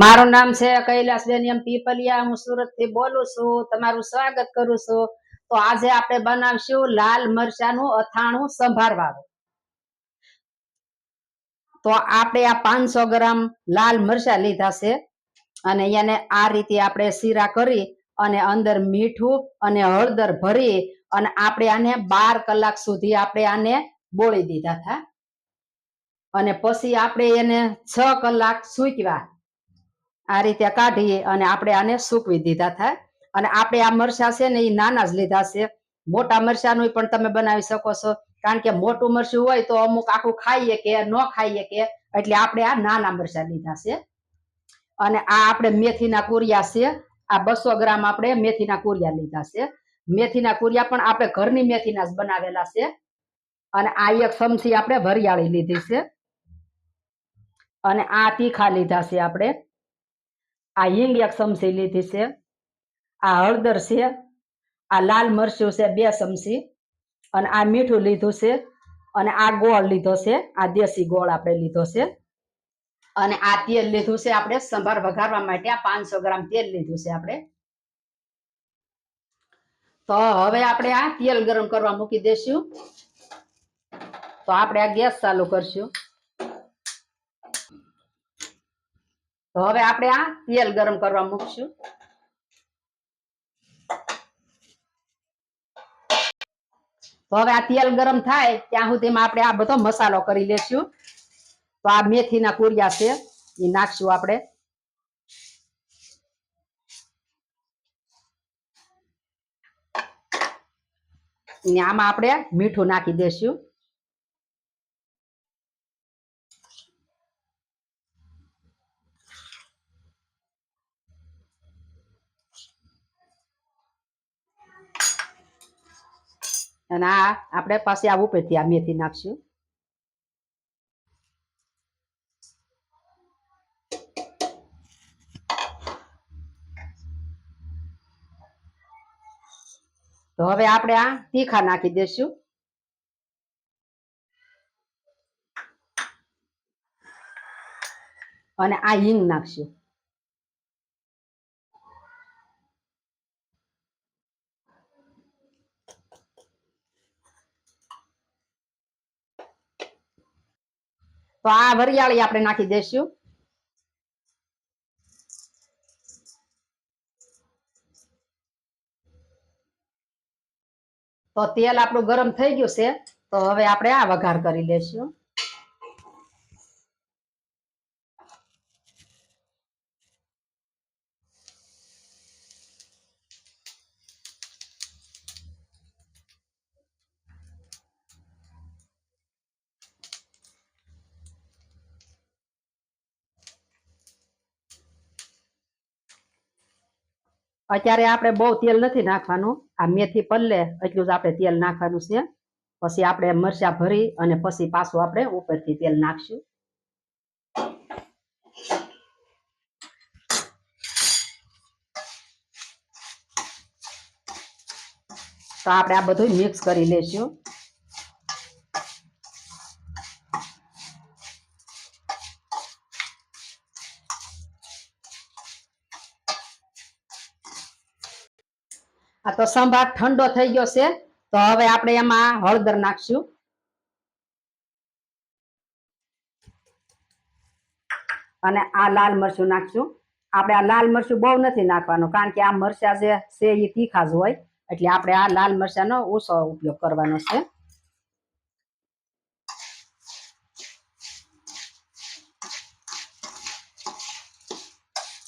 મારું નામ છે કૈલાસ બેનિયમ પીપલિયા. હું સુરતથી બોલું છું. તમારું સ્વાગત કરું છું. તો આજે આપણે બનાવશું લાલ મરચાનું અથાણું સંભારવાળું તો આપણે આ પાંચસો ગ્રામ લાલ મરચા લીધા છે. અને એને આ રીતે આપણે શીરા કરી અને અંદર મીઠું અને હળદર ભરી અને આપણે આને બાર કલાક સુધી આપણે આને બોળી દીધા હતા. અને પછી આપણે એને છ કલાક સૂકવ્યા આ રીતે કાઢીએ અને આપણે આને સૂકવી દીધા થાય. અને આપણે આ મરચા છે ને એ નાના જ લીધા છે. મોટા મરચાનું પણ તમે બનાવી શકો છો. કારણ કે મોટું મરચું હોય તો અમુક આખું ખાઈએ કે, ન ખાઈએ કે, એટલે આપણે આ નાના મરચા લીધા છે. અને આ આપણે મેથીના કુરિયા છે. આ બસો ગ્રામ આપણે મેથીના કુરિયા લીધા છે. મેથીના કુરિયા પણ આપણે ઘરની મેથીના જ બનાવેલા છે. અને આ એક ચમચી આપણે વરિયાળી લીધી છે. અને આ તીખા લીધા છે આપણે. આ હિંગ એક ચમચી લીધી છે, આ હળદર છે, આ લાલ મરચું છે બે ચમચી અને આ મીઠું લીધું છે અને આ ગોળ લીધો છે, આ દેશી ગોળ આપણે લીધો છે. અને આ તેલ લીધું છે આપણે સંભાર વઘારવા માટે, આ પાંચસો ગ્રામ તેલ લીધું છે આપણે. તો હવે આપણે આ તેલ ગરમ કરવા મૂકી દેશું તો આપણે આ ગેસ ચાલુ કરશું. તો હવે આપણે આ તેલ ગરમ કરવા મૂકશું. તો હવે આ તેલ ગરમ થાય ત્યાં સુધીમાં આપણે આ બધો મસાલો કરી લેશું. તો આ મેથીના કુરિયા છે, એ નાખશું આપણે. ને આમાં આપણે મીઠું નાખી દેશું. અને આ આપણે પાછી આ ઉપરથી આ મેથી નાખશું. તો હવે આપણે આ તીખા નાખી દેશું. અને આ હિંગ નાખશું. તો આ વરિયાળી આપણે નાખી દઈશું. તો તેલ આપણું ગરમ થઈ ગયું છે. તો હવે આપણે આ વઘાર કરી લેશું અત્યારે આપણે બહુ તેલ નથી નાખવાનું. આ મેથી પલ્લે એટલું જ આપણે તેલ નાખવાનું છે. પછી આપણે મરચા ભરી અને પછી પાછું આપણે ઉપરથી તેલ નાખશું. તો આપણે આ બધું મિક્સ કરી લેશું. આ તો સંભાર ઠંડો થઈ ગયો છે. તો હવે આપણે એમાં હળદર નાખશું. અને આ લાલ મરચું નાખશું. આપણે આ લાલ મરચું બહુ નથી નાખવાનું, કારણ કે આ મરચા જે છે એ તીખા જ હોય. એટલે આપણે આ લાલ મરચાનો ઓછો ઉપયોગ કરવાનો છે.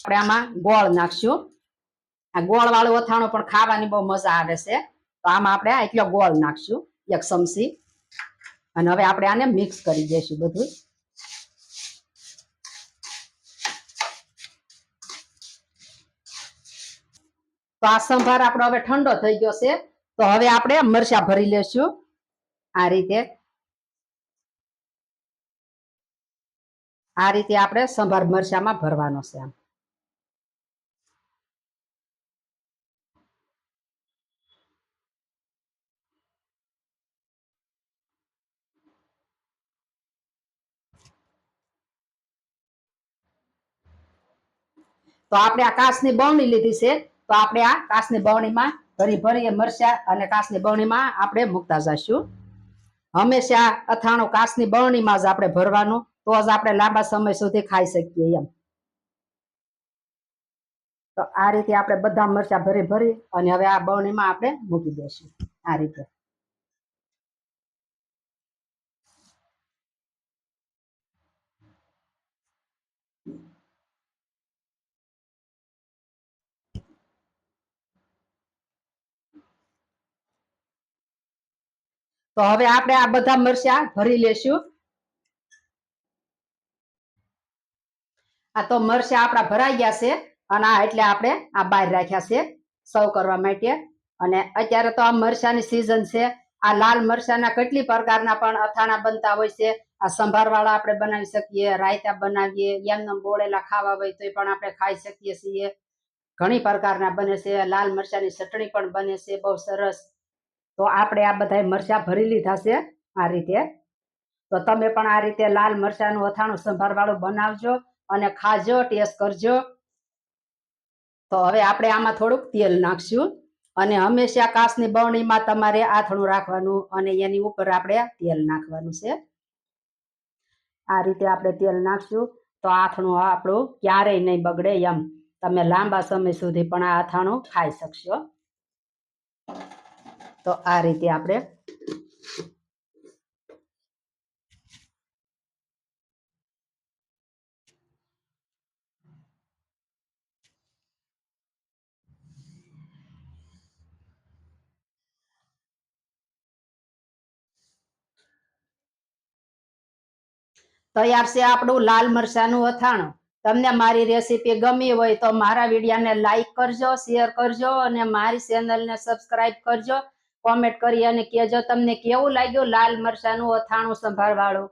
આપણે આમાં ગોળ નાખશું. આ ગોળ વાળું અથાણું પણ ખાવાની બહુ મજા આવે છે. તો આમાં આપણે એટલો ગોળ નાખશું, એક ચમચી. અને હવે આપણે આને મિક્સ કરી દઈશું બધું. તો આ સંભાર આપણો હવે ઠંડો થઈ ગયો છે. તો હવે આપણે મરચા ભરી લેશું. આ રીતે. આ રીતે આપણે સંભાર મરચામાં ભરવાનો છે આમ. તો આપણે આ કાસની બવણી લીધી છે. તો આપણે આ કાસની બવણીમાં ભરી ભરીએ મરચા અને કાસની બવણીમાં આપણે મૂકતા જઈશું. હંમેશા અથાણું કાસની બવણીમાં જ આપણે ભરવાનું, તો જ આપણે લાંબા સમય સુધી ખાઈ શકીએ એમ. તો આ રીતે આપણે બધા મરચા ભરી ભરી અને હવે આ બવણીમાં આપણે મૂકી દઈશું. આ રીતે. તો હવે આપણે આ બધા મરચા ભરી લેશું. આ તો મરચા આપણા ભરાઈ ગયા છે અને આ એટલે આપણે આ બહાર રાખ્યા છે સર્વ કરવા માટે. અને અત્યારે તો આ મરચાની સિઝન છે. આ લાલ મરચાના કેટલી પ્રકારના પણ અથાણા બનતા હોય છે. આ સંભારવાળા આપણે બનાવી શકીએ, રાયતા બનાવીએ એમને બોળેલા ખાવા હોય તો પણ આપણે ખાઈ શકીએ છીએ. ઘણી પ્રકારના બને છે. લાલ મરચાની ચટણી પણ બને છે. બહુ સરસ તો આપણે આ બધા મરચા ભરી લીધા છે આ રીતે. તો તમે પણ આ રીતે લાલ મરચાનું અથાણું સંભારવાળું બનાવજો અને ખાજો, ટેસ્ટ કરજો. તો હવે આપણે આમાં થોડુંક તેલ નાખશું અને હંમેશા કાસની બવણીમાં તમારે આથણું રાખવાનું અને એની ઉપર આપણે તેલ નાખવાનું છે. આ રીતે આપણે તેલ નાખશું તો આથણું આપણું ક્યારેય નહીં બગડે એમ. તમે લાંબા સમય સુધી પણ આ અથાણું ખાઈ શકશો. તો આ રીતે આપણે તૈયાર છે આપણું લાલ મરચાનું અથાણું. તમને મારી રેસીપી ગમી હોય તો મારા વિડીયોને લાઈક કરજો, શેર કરજો અને મારી ચેનલને સબસ્ક્રાઈબ કરજો. કોમેન્ટ કરી અને કહેજો તમને કેવું લાગ્યું? લાલ મરચાનું અથાણું સંભાળવાળું